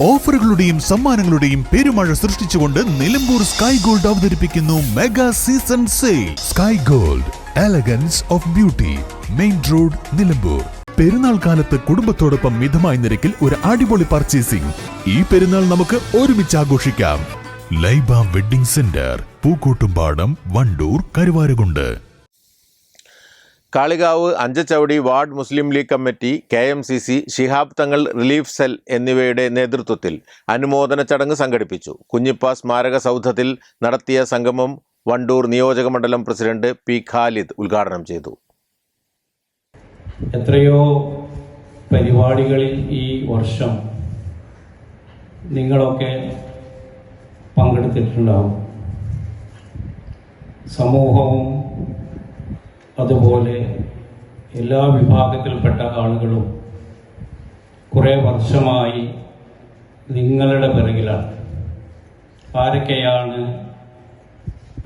ഓഫറുകളുടെയും സമ്മാനങ്ങളുടെയും പെരുമഴ സൃഷ്ടിച്ചുകൊണ്ട് നിലമ്പൂർ സ്കൈ ഗോൾഡ് അവതരിപ്പിക്കുന്നു mega season sale. Sky gold elegance of beauty main road Nilambur. Perunnal കാലത്ത് കുടുംബത്തോടൊപ്പം മിതമായ നിരക്കിൽ ഒരു അടിപൊളി പർച്ചേസിംഗ്. ഈ പെരുന്നാൾ നമുക്ക് ഒരുമിച്ച് ആഘോഷിക്കാം. Laiba wedding centre Pookkottumpadam Wandoor Karuvarakundu. Kalikavu Anchachavadi ward Muslim league committee K M C C Shihab Thangal relief cell എന്നിവയുടെ നേതൃത്വത്തിൽ അനുമോദന ചടങ്ങ് സംഘടിപ്പിച്ചു. കുഞ്ഞിപ്പ സ്മാരക സൗധത്തിൽ നടത്തിയ സംഗമം വണ്ടൂർ നിയോജക മണ്ഡലം പ്രസിഡന്റ് പി. ഖാലിദ് ഉദ്ഘാടനം ചെയ്തു. എത്രയോ പരിപാടികളിൽ ഈ വർഷം നിങ്ങളൊക്കെ പങ്കെടുത്തിട്ടുണ്ടാവും. സമൂഹവും അതുപോലെ എല്ലാ വിഭാഗത്തിൽപ്പെട്ട ആളുകളും കുറേ വർഷമായി നിങ്ങളുടെ പിറകിലാണ്. ആരൊക്കെയാണ്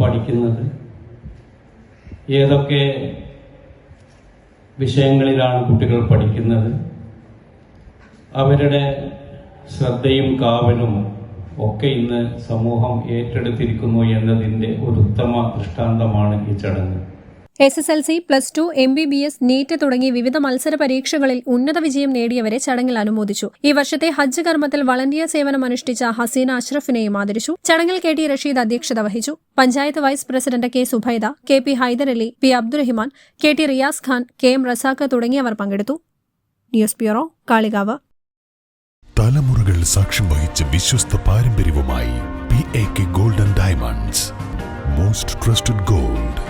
പഠിക്കുന്നത്? ഏതൊക്കെ വിഷയങ്ങളിലാണ് കുട്ടികൾ പഠിക്കുന്നത്? അവരുടെ ശ്രദ്ധയും കാവലും ഒക്കെ ഇന്ന് സമൂഹം ഏറ്റെടുത്തിരിക്കുന്നു എന്നതിന്റെ ഒരു ഉത്തമ ദൃഷ്ടാന്തമാണ് ഈ ചടങ്ങ്. S S L C plus two M B B S NEET തുടങ്ങി വിവിധ മത്സര പരീക്ഷകളിൽ ഉന്നത വിജയം നേടിയവരെ ചടങ്ങിൽ അനുമോദിച്ചു. ഈ വർഷത്തെ ഹജ്ജ് കർമ്മത്തിൽ വളണ്ടിയർ സേവനം അനുഷ്ഠിച്ച ഹസീന അഷ്റഫിനെയും ആദരിച്ചു. ചടങ്ങിൽ കെ ടി റഷീദ് അധ്യക്ഷത വഹിച്ചു. Panchayat vice president K Subaida K P Hyderali P Abdurahiman K T Riyas Khan K M Razak തുടങ്ങിയവർ പങ്കെടുത്തു. News bureau Kalikavu. തലമുറകൾ സാക്ഷ്യം വഹിച്ച വിശ്വസ്ത പാരമ്പര്യവുമായി P A K golden diamonds most trusted gold